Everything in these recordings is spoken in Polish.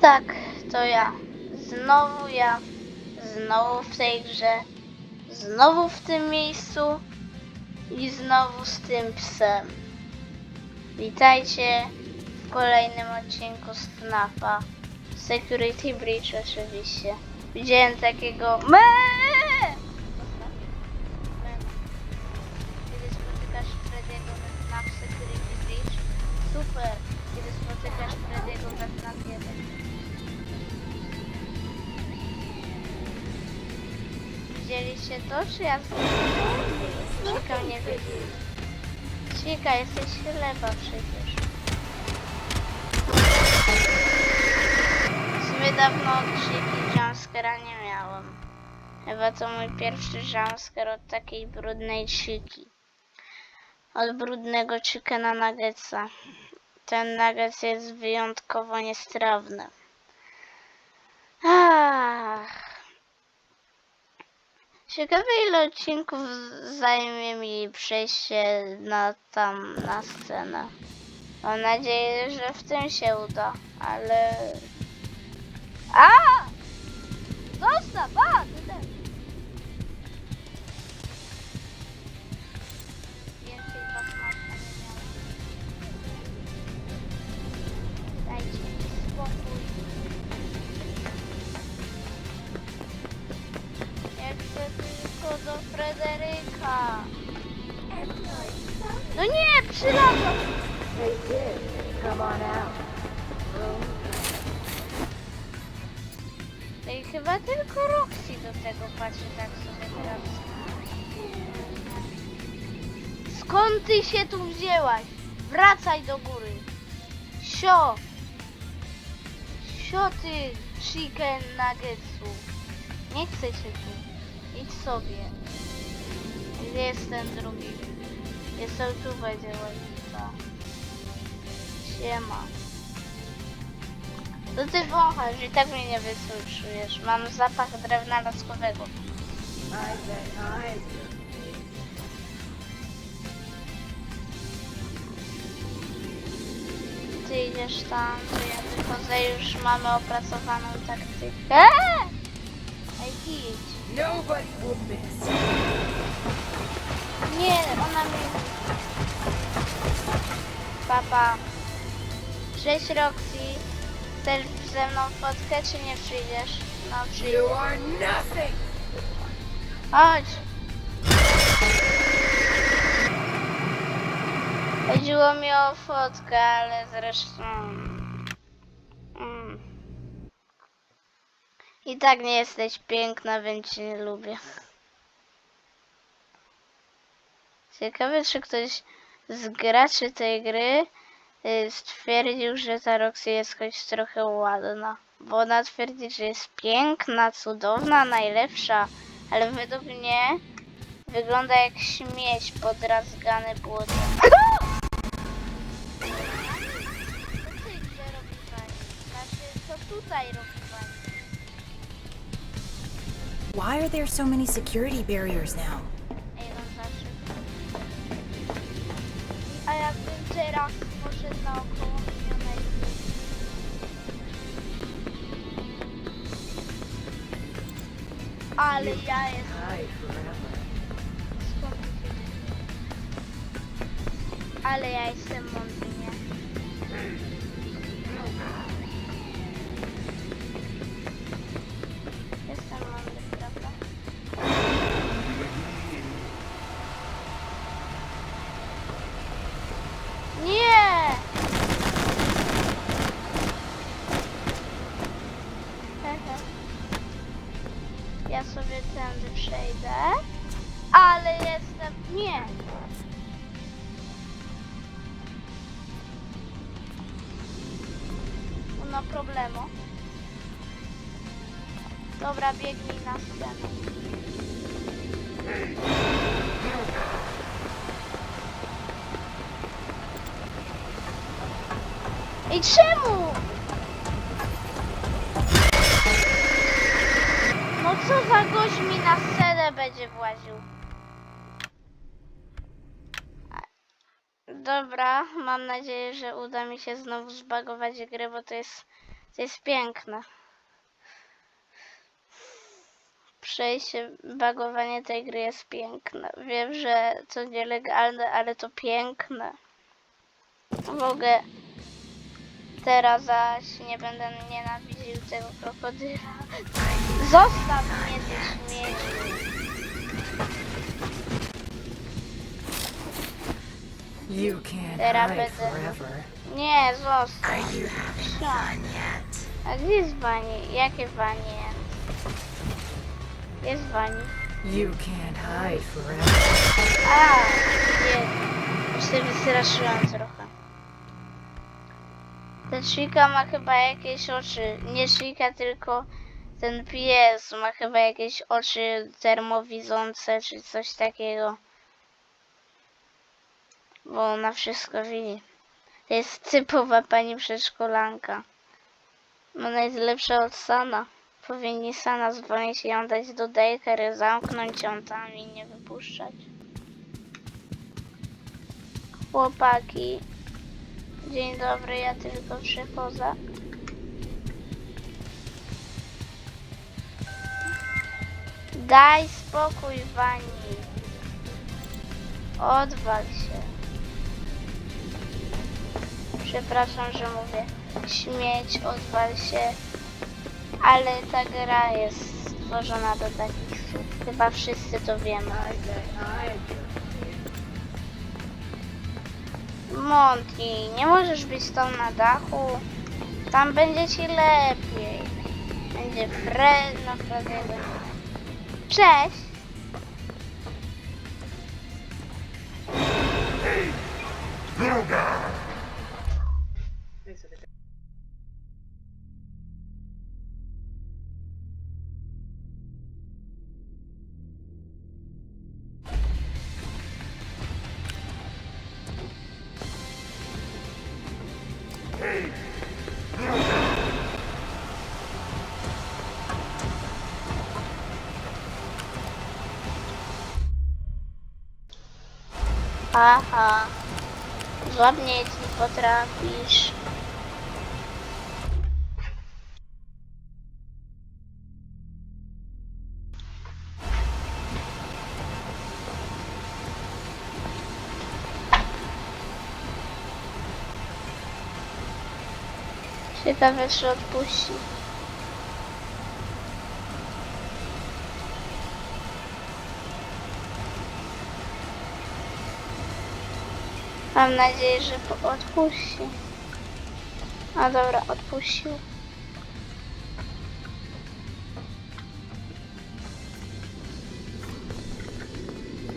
Tak, to ja. Znowu ja. Znowu w tej grze. Znowu w tym miejscu. I znowu z tym psem. Witajcie w kolejnym odcinku z FNAFa. Security Breach oczywiście. Widziałem takiego... Me! Ja Cika nie widzi. Cika, jesteś chleba przecież. W sumie dawno od jumpscare'a nie miałem. Chyba to mój pierwszy jumpscare od takiej brudnej Ciki. Od brudnego chickena nuggetsa. Ten nuggets jest wyjątkowo niestrawny. Ach. Ciekawe ile odcinków zajmie mi przejście na tam na scenę. Mam nadzieję, że w tym się uda, ale... A! Zostaw! No nie, on out. I chyba tylko Roxy do tego patrzy tak sobie teraz. Skąd ty się tu wzięłaś? Wracaj do góry. Sio. Sio ty, chicken nuggetsu. Nie chcę cię tu. Idź sobie. Gdzie jest ten drugi? Jestem tu, będzie łazica. Siema. To ty wąchasz i tak mnie nie wysłuchujesz. Mam zapach drewna laskowego. Ty idziesz tam, to ja wychodzę już mamy opracowaną taktykę. Eee! Ej, idź. Nobody will miss. Nie, ona mnie... Papa. Cześć Roxy. Chcesz ze mną fotkę, czy nie przyjdziesz? No przyjdziesz. You are nothing. Chodź. Chodziło mi o fotkę, ale zresztą... Mm. I tak nie jesteś piękna, więc cię nie lubię. Ciekawe, czy ktoś z graczy tej gry y, stwierdził, że ta Roxy jest choć trochę ładna. Bo ona twierdzi, że jest piękna, cudowna, najlepsza, ale według mnie wygląda jak śmieć podrazgany błotem. Why are there so many security barriers now? Teraz poszedł naokoło minionej Ale ja jestem... Ale ja jestem mądry, Problemu. Dobra, biegnij na scenę. I czemu? No co za gość mi na scenę będzie właził? Dobra, mam nadzieję, że uda mi się znowu zbagować grę, bo to jest To jest piękne. Przejście, bagowanie tej gry jest piękne. Wiem, że to nielegalne, ale to piękne. Mogę teraz zaś nie będę nienawidził tego krokodyla. Zostaw mnie ty śmieci. You can't Teraz hide będę- forever. Nie, zostaw. A gdzie jest Wani? Jakie Wani? Jest Wani. You can't hide forever. A, nie. Już się wystraszyłam trochę. Ten Shika ma chyba jakieś oczy. Nie Shika, tylko ten pies ma chyba jakieś oczy termowidzące czy coś takiego. Bo ona wszystko widzi. To jest typowa pani przedszkolanka. Ona jest lepsza od Sana. Powinni Sana zwolnić i ją dać do daycare, zamknąć ją tam i nie wypuszczać. Chłopaki. Dzień dobry, ja tylko przychodzę. Daj spokój, Wani. Odwal się. Przepraszam, że mówię śmieć, odwal się. Ale ta gra jest stworzona do takich słów. Chyba wszyscy to wiemy. Monty, nie możesz być tam na dachu. Tam będzie ci lepiej. Będzie Fred, no Frediego. Cześć. Aha. Ładnie jeśli potrafisz. Ciekawe, czy odpuści. Mam nadzieję, że odpuści. A dobra, odpuścił.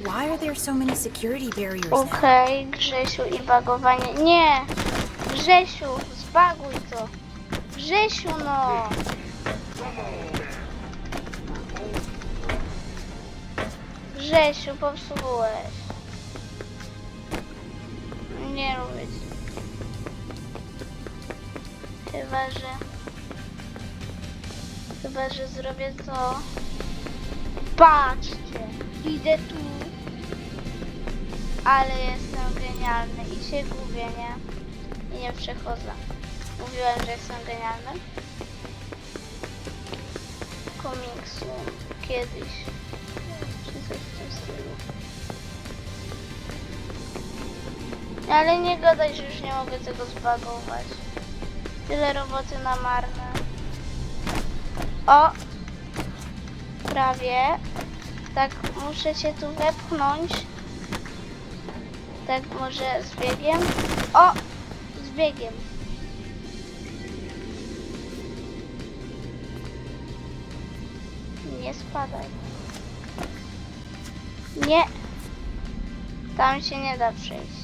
Why are there so many security barriers? Okej, Grzesiu i bagowanie. Nie! Grzesiu, zbaguj to! Grzesiu, no! Grzesiu, popsułeś. Nie cię. Chyba, że... Chyba, że zrobię to... Patrzcie! Idę tu ale jestem genialny i się gubię, nie? I nie przechodzę. Mówiłem, że jestem genialny. Komiksu kiedyś. Czy coś w tym stylu. Ale nie gadaj, że już nie mogę tego zbagować. Tyle roboty na marne. O! Prawie. Tak, muszę cię tu wepchnąć. Tak może z biegiem? O! Z biegiem. Nie spadaj. Nie. Tam się nie da przejść.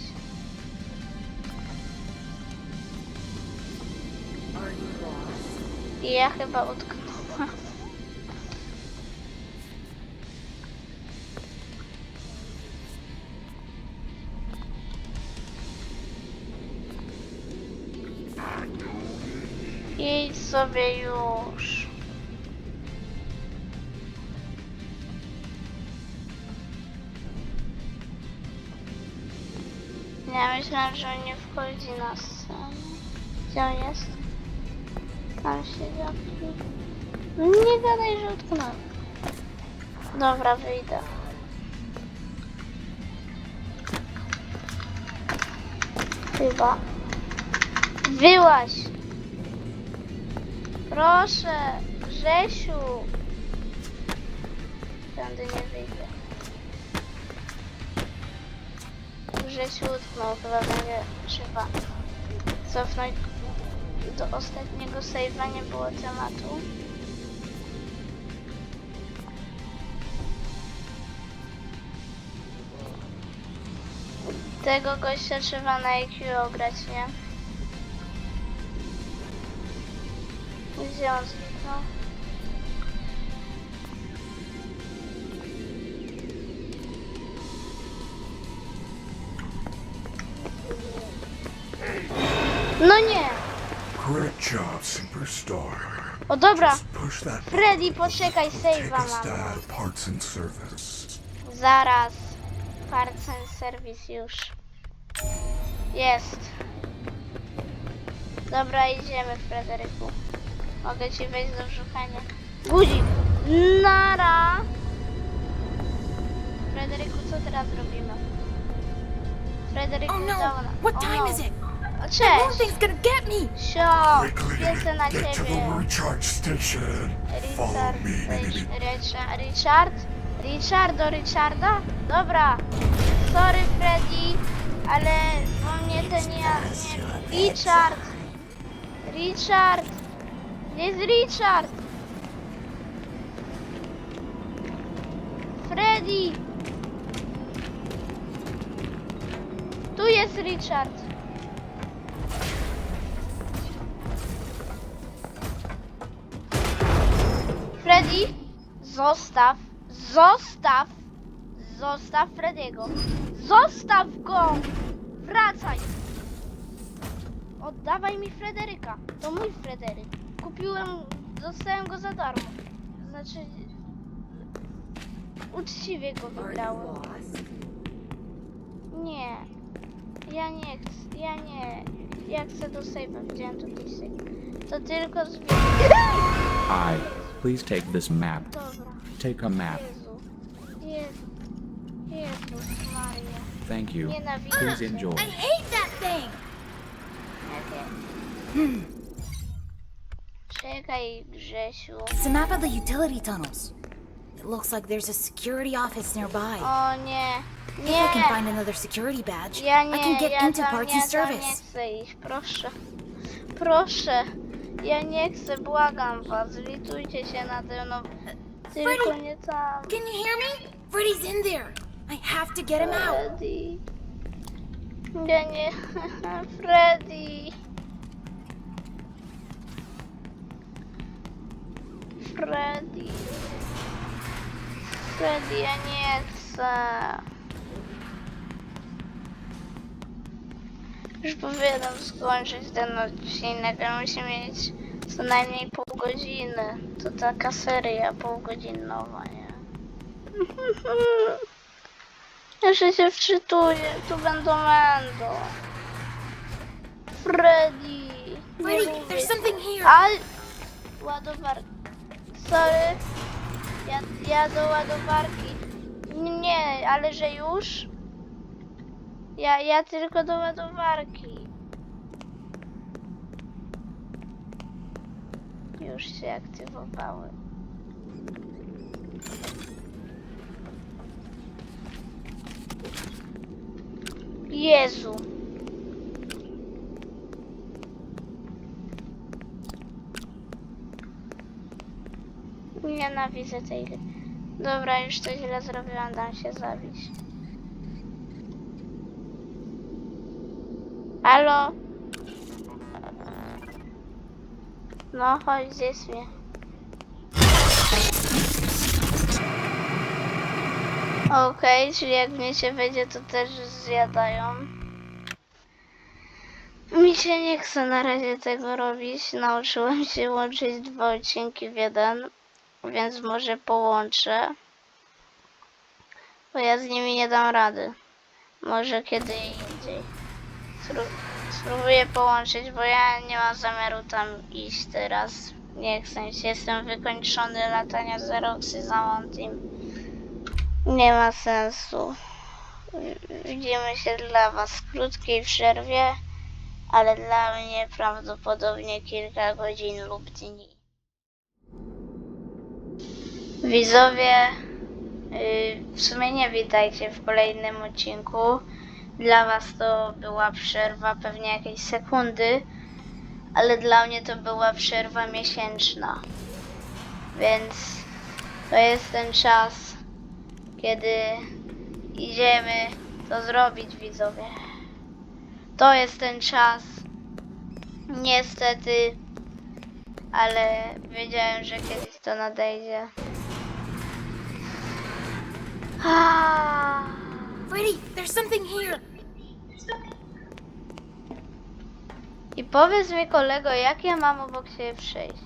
I ja chyba utknęłam. Idź sobie już. Ja myślałam, że on nie wchodzi na scenę. Gdzie on jest? Się. No nie gadaj, że utknąłem. Dobra, wyjdę. Chyba. Wyłaś! Proszę, Grzesiu! Tędy nie wyjdę. Grzesiu utknął, chyba będzie trzeba cofnąć do ostatniego save'a, nie było tematu. Tego gościa trzeba na IQ ograć, nie? Gdzie on zniknął? O dobra! Push that Freddy, poczekaj, save'a mam. add parts and service. Zaraz. Parts and service już. Jest. Dobra, idziemy, Frederiku. Mogę ci wejść do szukania. Guzik! Nara! Frederiku, co teraz robimy? Frederiku, Oh no! What time no. is it? Cześć! thing's gonna get me! Sio! Quickly, Lecę na get to ciebie. the recharge station. Follow Richard, me. Rich- Richard, Richard? Richard do Richarda? Dobra. Sorry Freddy, ale po mnie ten ja... Nie, Richard! Richard! Jest Richard! Freddy! Tu jest Richard. Freddy, zostaw, zostaw, zostaw Frediego. Zostaw go! Wracaj! Oddawaj mi Frederyka. To mój Frederyk. Kupiłem, dostałem go za darmo. Znaczy, uczciwie go lost? Nie, ja nie chcę, ja nie. Ja chcę do save'a, widziałem tu jakiś save. To tylko. I. Please take this map. Take a map. Jezu. Jezu. Jezus Maria. Thank you. Please enjoy. I hate that thing! Jakie? Czekaj, Grzesiu. It's a map of the utility tunnels. It looks like there's a security office nearby. Oh, o nie. If I can find another security badge, Ja I can get ja into parts and tam nie service. chcę iść. Proszę. Proszę. Ja nie chcę, błagam was. Litujcie się nade mną. Tylko Freddy! nie tam. Can you hear me? Freddy's in there. I have to get him out. Freddy. Ja nie. Freddy. Freddy. Freddy, ja nie chcę. Już powinienem skończyć ten odcinek, ale musi mieć co najmniej pół godziny. To taka seria półgodzinnowa, nie? Jeszcze się wczytuję, tu będą będą. Freddy. Freddy, there's something here. Al... Ładowar... Sorry. Ja, ja do ładowarki. Nie, ale że już? Ja, ja tylko do ładowarki. Już się aktywowały. Jezu. Nienawidzę tej. Dobra, już to źle zrobiłam, dam się zabić. Halo? No, chodź, zjedz mnie. Okej, czyli jak mnie się wejdzie, to też zjadają. Mi się nie chce na razie tego robić. Nauczyłem się łączyć dwa odcinki w jeden, więc może połączę. Bo ja z nimi nie dam rady. Może kiedy indziej. Spró- Spróbuję połączyć, bo ja nie mam zamiaru tam iść teraz. Nie chcę jestem wykończony latania z Roxy za Montim. Nie ma sensu. Widzimy się dla Was w krótkiej przerwie, ale dla mnie prawdopodobnie kilka godzin lub dni. Widzowie, yy, w sumie nie witajcie w kolejnym odcinku. Dla Was to była przerwa pewnie jakieś sekundy, ale dla mnie to była przerwa miesięczna. Więc to jest ten czas, kiedy idziemy to zrobić, widzowie. To jest ten czas. Niestety, ale wiedziałem, że kiedyś to nadejdzie. Ah. Freddy, there's something here. I powiedz mi kolego, jak ja mam obok siebie przejść?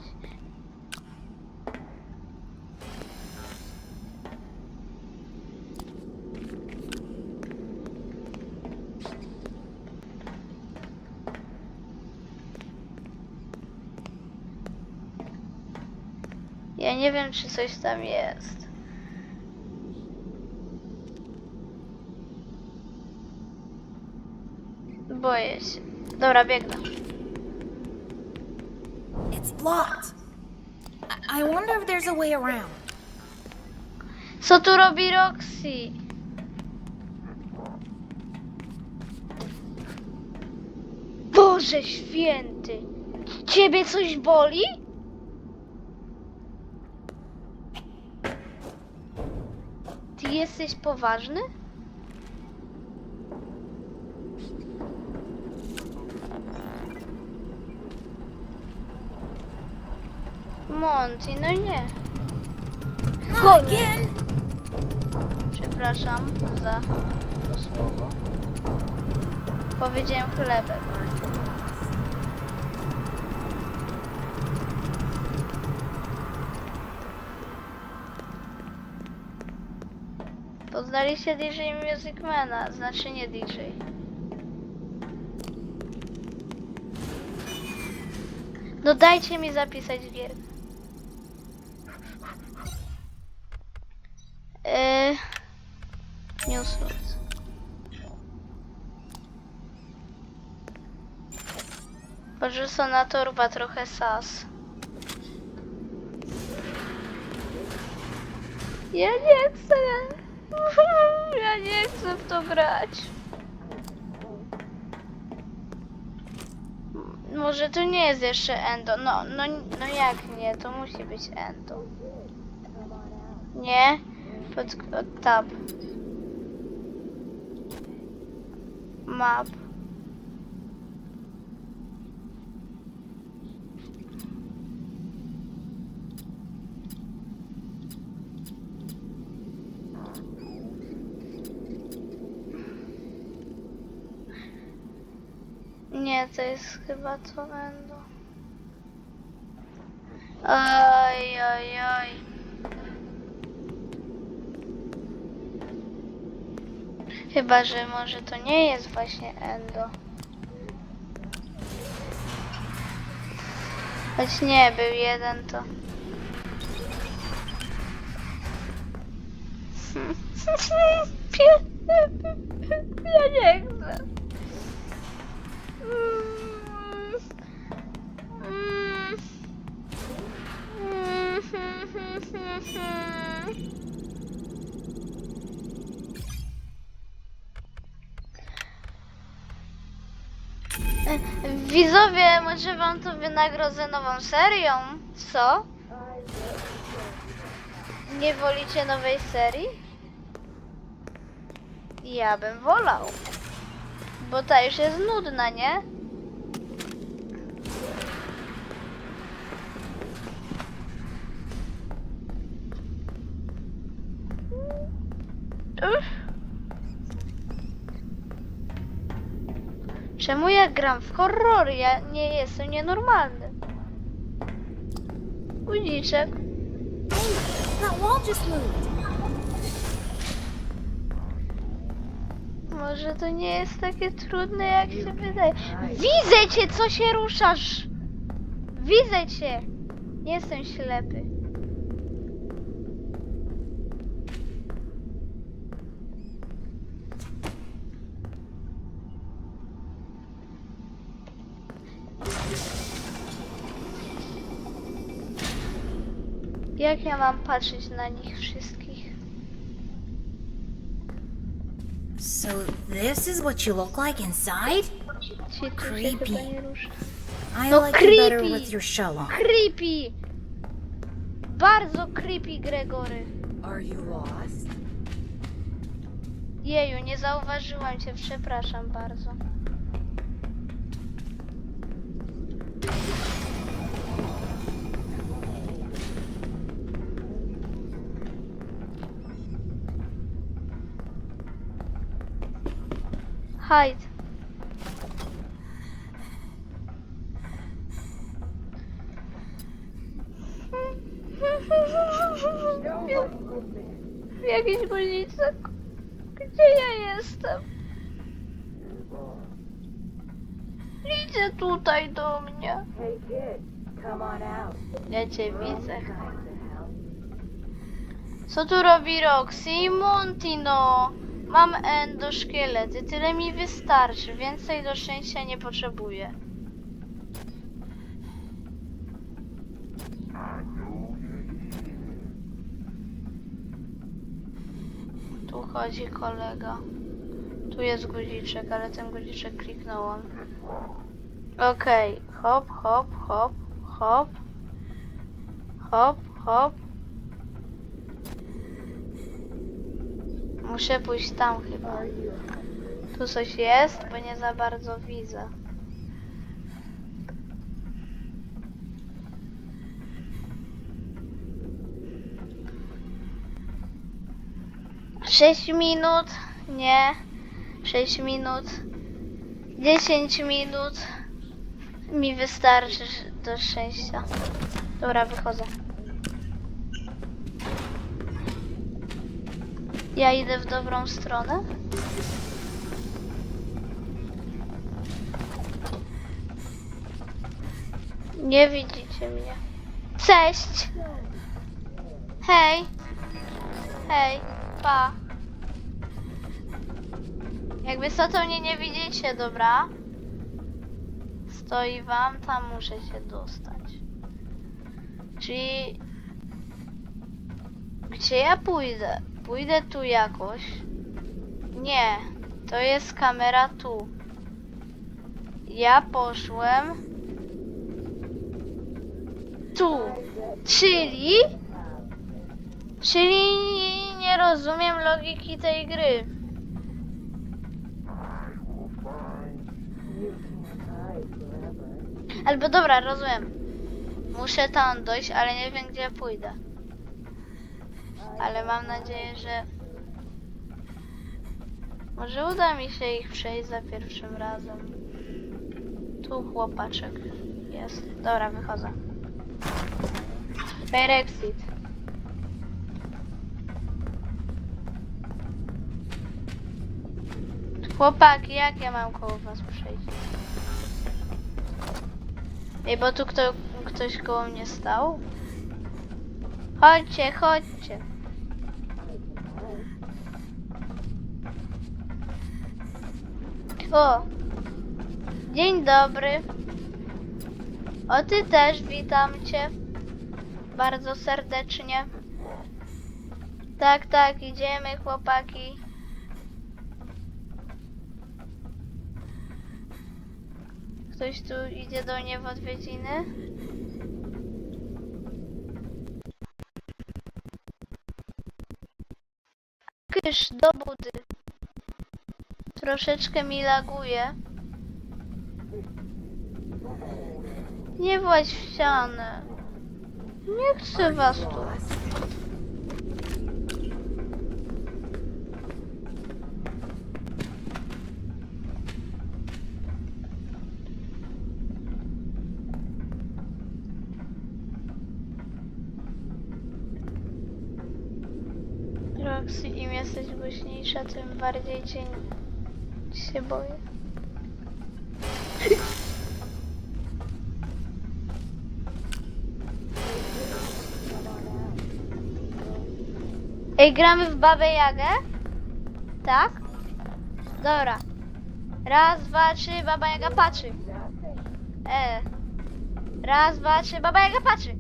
Ja nie wiem, czy coś tam jest. Boję się. Dobra, biegnę. It's blocked. I, I wonder if there's a way around. Co tu robi Roxy? Boże święty! Ciebie coś boli? Ty jesteś poważny? Monty, no nie. Again. Przepraszam za to słowo. Powiedziałem chlebek. Poznaliście DJ Musicmana, znaczy nie DJ. No dajcie mi zapisać gierkę. Porzucona torba trochę sas. Ja nie chcę. Ja nie chcę w to grać. Może to nie jest jeszcze endo. No, no, no jak nie? To musi być endo. Nie? Pod, od tab. Map. Nie, to jest chyba to będą. Oj, oj, oj. Chyba, że może to nie jest właśnie endo. Choć nie, był jeden to. Ja nie chcę. Widzowie, może wam to wynagrodzę nową serią? Co? Nie wolicie nowej serii? Ja bym wolał. Bo ta już jest nudna, nie? Uff. Czemu ja gram w horrory? Ja nie jestem nienormalny. Guziczek. Może to nie jest takie trudne, jak się wydaje. Widzę cię, co się ruszasz! Widzę cię! Nie jestem ślepy. Jak ja mam patrzeć na nich wszystkich? So, this is what you look like inside? Ci tu się Creepy. chyba nie rusza. I No like you better creepy. with your shell on. Creepy! Bardzo creepy, Gregory. Are you lost? Jeju, nie zauważyłam cię, przepraszam bardzo. Hide. W jakiejś guzice. Gdzie ja jestem? Idźcie tutaj do mnie. Hey kid, come on out. Ja cię widzę. Co tu robi Roxy? Montino. Mam endoszkielety. Tyle mi wystarczy. Więcej do szczęścia nie potrzebuję. Tu chodzi kolega. Tu jest guziczek, ale ten guziczek kliknąłam. Okej, hop, hop, hop, hop. Hop, hop. Muszę pójść tam chyba. Tu coś jest, bo nie za bardzo widzę. Sześć minut? Nie. Sześć minut. Dziesięć minut. Mi wystarczy do szczęścia. Dobra, wychodzę. Ja idę w dobrą stronę? Nie widzicie mnie. Cześć! Hej! Hej, pa! Jakby co to mnie nie widzicie, dobra? Stoi wam, tam muszę się dostać. Czyli... Gdzie ja pójdę? Pójdę tu jakoś. Nie, to jest kamera tu. Ja poszłem tu. Czyli... Czyli nie rozumiem logiki tej gry. Albo dobra, rozumiem. Muszę tam dojść, ale nie wiem gdzie pójdę. Ale mam nadzieję, że może uda mi się ich przejść za pierwszym razem. Tu chłopaczek jest. Dobra, wychodzę. Fair exit. Chłopaki, jak ja mam koło was przejść? Ej, bo tu kto, ktoś koło mnie stał? Chodźcie, chodźcie. O! Dzień dobry. O, ty też witam cię. Bardzo serdecznie. Tak, tak, idziemy, chłopaki. Ktoś tu idzie do mnie w odwiedziny? Kysz, do budy. Troszeczkę mi laguje. Nie właź w ścianę. Nie chcę was tu. Roxy, im jesteś głośniejsza, tym bardziej cię Się boję. Ej, gramy w Babę Jagę? Tak? Dobra. Raz, dwa, trzy, Baba Jaga patrzy. E. Raz, dwa, trzy, Baba Jaga patrzy.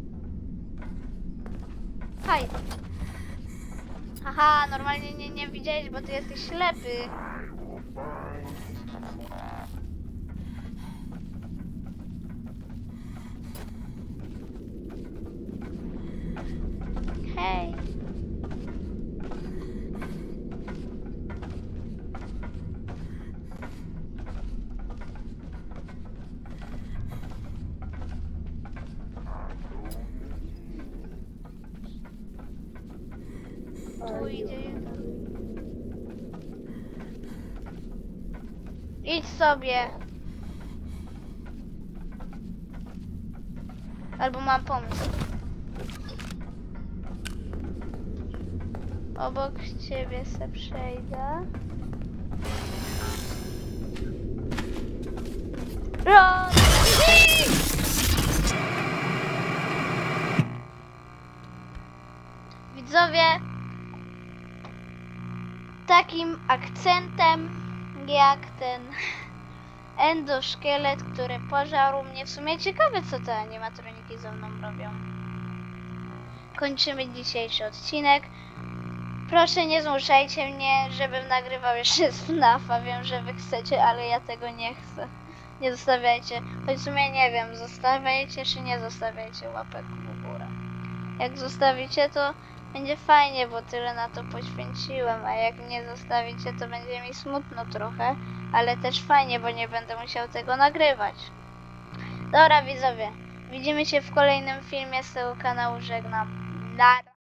Haj. Haha, normalnie nie, nie widziałeś, bo ty jesteś ślepy. Hej. Sobie. Albo mam pomysł. Obok ciebie se przejdę. Ron! Widzowie, takim akcentem jak ten endoszkielet, który pożarł mnie. W sumie ciekawe, co te animatroniki ze mną robią. Kończymy dzisiejszy odcinek. Proszę nie zmuszajcie mnie, żebym nagrywał jeszcze z FNAF-a. Wiem, że wy chcecie, ale ja tego nie chcę. Nie zostawiajcie, choć w sumie nie wiem, zostawiajcie czy nie zostawiajcie łapek w górę. Jak zostawicie, to będzie fajnie, bo tyle na to poświęciłem, a jak nie zostawicie, to będzie mi smutno trochę, ale też fajnie, bo nie będę musiał tego nagrywać. Dobra widzowie, widzimy się w kolejnym filmie z tego kanału, żegnam. Na